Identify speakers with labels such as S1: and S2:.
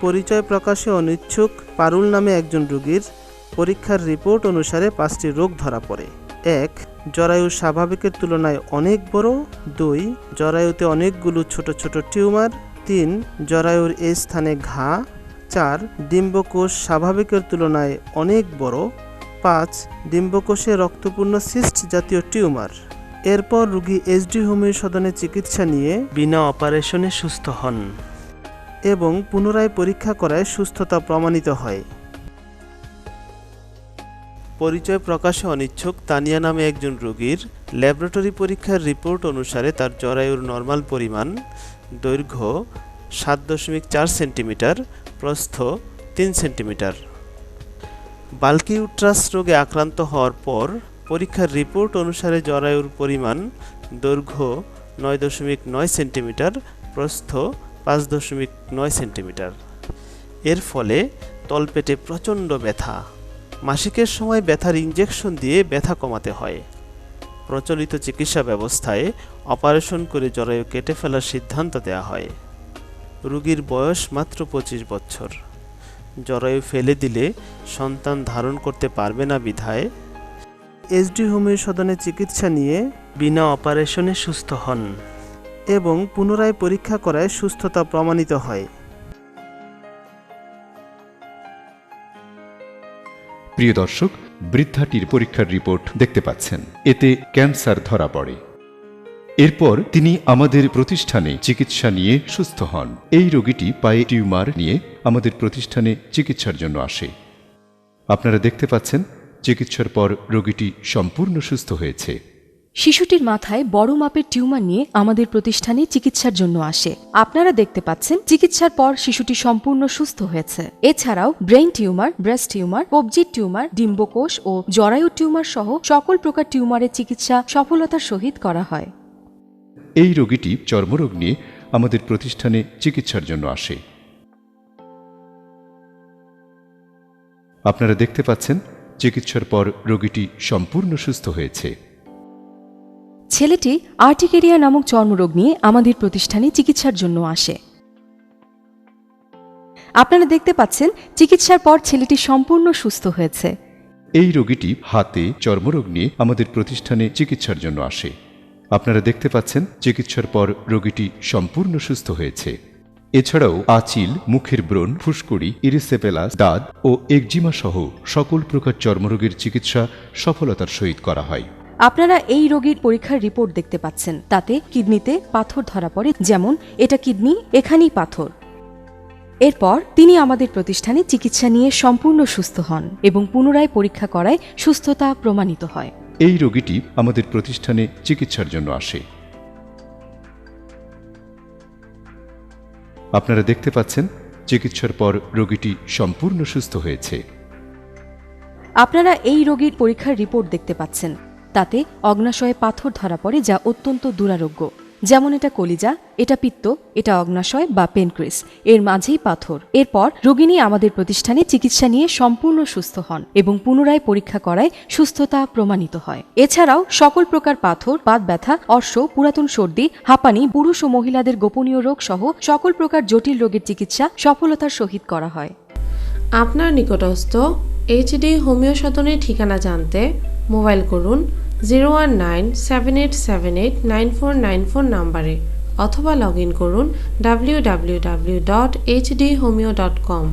S1: পরিচয় প্রকাশে অনিচ্ছুক পারুল নামে একজন রোগীর পরীক্ষার রিপোর্ট অনুসারে পাঁচটি রোগ ধরা পড়ে। এক জরায়ু স্বাভাবিকের তুলনায় অনেক বড়। দুই, জরায়ুতে অনেকগুলো ছোট ছোট টিউমার। তিন, জরায়ুর এই স্থানে ঘা। চার, ডিম্বকোষ স্বাভাবিকের তুলনায় অনেক বড়। পাঁচ, ডিম্বকোষে রক্তপূর্ণ সিস্ট জাতীয় টিউমার। এরপর রোগী এসডি হোমিও সদনে চিকিৎসা নিয়ে বিনা অপারেশনে সুস্থ হন। এবং পুনরায় পরীক্ষা করায় সুস্থতা প্রমাণিত হয়। পরিচয় প্রকাশে অনিচ্ছুক তানিয়া নামে একজন রোগীর ল্যাবরেটরি পরীক্ষার রিপোর্ট অনুসারে তার জরায়ুর নর্মাল পরিমাণ, দৈর্ঘ্য সাত দশমিক চার সেন্টিমিটার, প্রস্থ তিন সেন্টিমিটার। বাল্কি উট্রাস রোগে আক্রান্ত হওয়ার পর পরীক্ষার রিপোর্ট অনুসারে জরায়ুর পরিমাণ, দৈর্ঘ্য নয় দশমিক নয় সেন্টিমিটার, প্রস্থ পাঁচ দশমিক নয় সেন্টিমিটার। এর ফলে তলপেটে প্রচণ্ড ব্যথা। মাসিকের সময় ব্যথার ইঞ্জেকশন দিয়ে ব্যথা কমাতে হয়। প্রচলিত চিকিৎসা ব্যবস্থায় অপারেশন করে জরায়ু কেটে ফেলার সিদ্ধান্ত দেওয়া হয়। রোগীর বয়স মাত্র পঁচিশ বছর। জরায়ু ফেলে দিলে সন্তান ধারণ করতে পারবে না বিধায় এসডি হোমিও সদনে চিকিৎসা নিয়ে বিনা অপারেশনে সুস্থ হন। এবং পুনরায় পরীক্ষা করায় সুস্থতা প্রমাণিত হয়।
S2: প্রিয় দর্শক, বৃদ্ধাটির পরীক্ষার রিপোর্ট দেখতে পাচ্ছেন। এতে ক্যান্সার ধরা পড়ে। এরপর তিনি আমাদের প্রতিষ্ঠানে চিকিৎসা নিয়ে সুস্থ হন। এই রোগীটি পায়ে টিউমার নিয়ে আমাদের প্রতিষ্ঠানে চিকিৎসার জন্য আসে। আপনারা দেখতে পাচ্ছেন, চিকিৎসার পর রোগীটি সম্পূর্ণ সুস্থ হয়েছে।
S3: শিশুটির মাথায় বড় মাপের টিউমার নিয়ে আমাদের প্রতিষ্ঠানে চিকিৎসার জন্য আসে। আপনারা দেখতে পাচ্ছেন, চিকিৎসার পর শিশুটি সম্পূর্ণ সুস্থ হয়েছে। এছাড়াও ব্রেইন টিউমার, ব্রেস্ট টিউমার, কবজির টিউমার, ডিম্বকোষ ও জরায়ু টিউমার সহ সকল প্রকার টিউমারের চিকিৎসা সফলতার সহিত করা হয়।
S2: এই রোগীটি চর্মরোগ নিয়ে আমাদের প্রতিষ্ঠানে চিকিৎসার জন্য আসে। আপনারা দেখতে পাচ্ছেন, চিকিৎসার পর রোগীটি সম্পূর্ণ সুস্থ হয়েছে।
S3: ছেলেটি আর্টিকেরিয়া নামক চর্মরোগ নিয়ে আমাদের প্রতিষ্ঠানে চিকিৎসার জন্য আসে। আপনারা দেখতে পাচ্ছেন, চিকিৎসার পর ছেলেটি সম্পূর্ণ সুস্থ হয়েছে।
S2: এই রোগীটি হাতে চর্মরোগ নিয়ে আমাদের প্রতিষ্ঠানে চিকিৎসার জন্য আসে। আপনারা দেখতে পাচ্ছেন, চিকিৎসার পর রোগীটি সম্পূর্ণ সুস্থ হয়েছে। এছাড়াও আচিল, মুখের ব্রণ, ফুসকুড়ি, ইরিসেপেলাস, দাঁত ও একজিমা সহ সকল প্রকার চর্মরোগের চিকিৎসা সফলতার সহিত করা হয়।
S3: আপনারা এই রোগীর পরীক্ষার রিপোর্ট দেখতে পাচ্ছেন। তাতে কিডনিতে পাথর ধরা পড়ে যেমন এটা কিডনি এখানেই পাথর। এরপর তিনি আমাদের প্রতিষ্ঠানে চিকিৎসা নিয়ে সম্পূর্ণ সুস্থ হন এবং পুনরায় পরীক্ষা করায় সুস্থতা প্রমাণিত হয়।
S2: এই রোগীটি আমাদের প্রতিষ্ঠানে চিকিৎসার জন্য আসে। আপনারা দেখতে পাচ্ছেন চিকিৎসার পর রোগীটি সম্পূর্ণ সুস্থ হয়েছে।
S3: আপনারা এই রোগীর পরীক্ষার রিপোর্ট দেখতে পাচ্ছেন। তাতে অগ্নাশয়ে পাথর ধরা পড়ে যা অত্যন্ত দুরারোগ্য। যেমন এটা কলিজা, এটা পিত্ত, এটা অগ্নাশয় বা পেনক্রিস, এর মাঝেই পাথর। এরপর রোগিনী আমাদের প্রতিষ্ঠানে চিকিৎসা নিয়ে সম্পূর্ণ সুস্থ হন এবং পুনরায় পরীক্ষা করায় সুস্থতা প্রমাণিত হয়। এছাড়াও সকল প্রকার পাথর, পাত ব্যথা, অর্শ, পুরাতন সর্দি, হাঁপানি, পুরুষ ও মহিলাদের গোপনীয় রোগ সহ সকল প্রকার জটিল রোগের চিকিৎসা সফলতার সহিত করা হয়।
S4: আপনার নিকটস্থ এইচডি হোমিও সদনের ঠিকানা জানতে মোবাইল করুন zero one nine seven eight seven eight nine four nine four নাম্বারে অথবা লগ ইন করুন W W W dot HD homeo dot com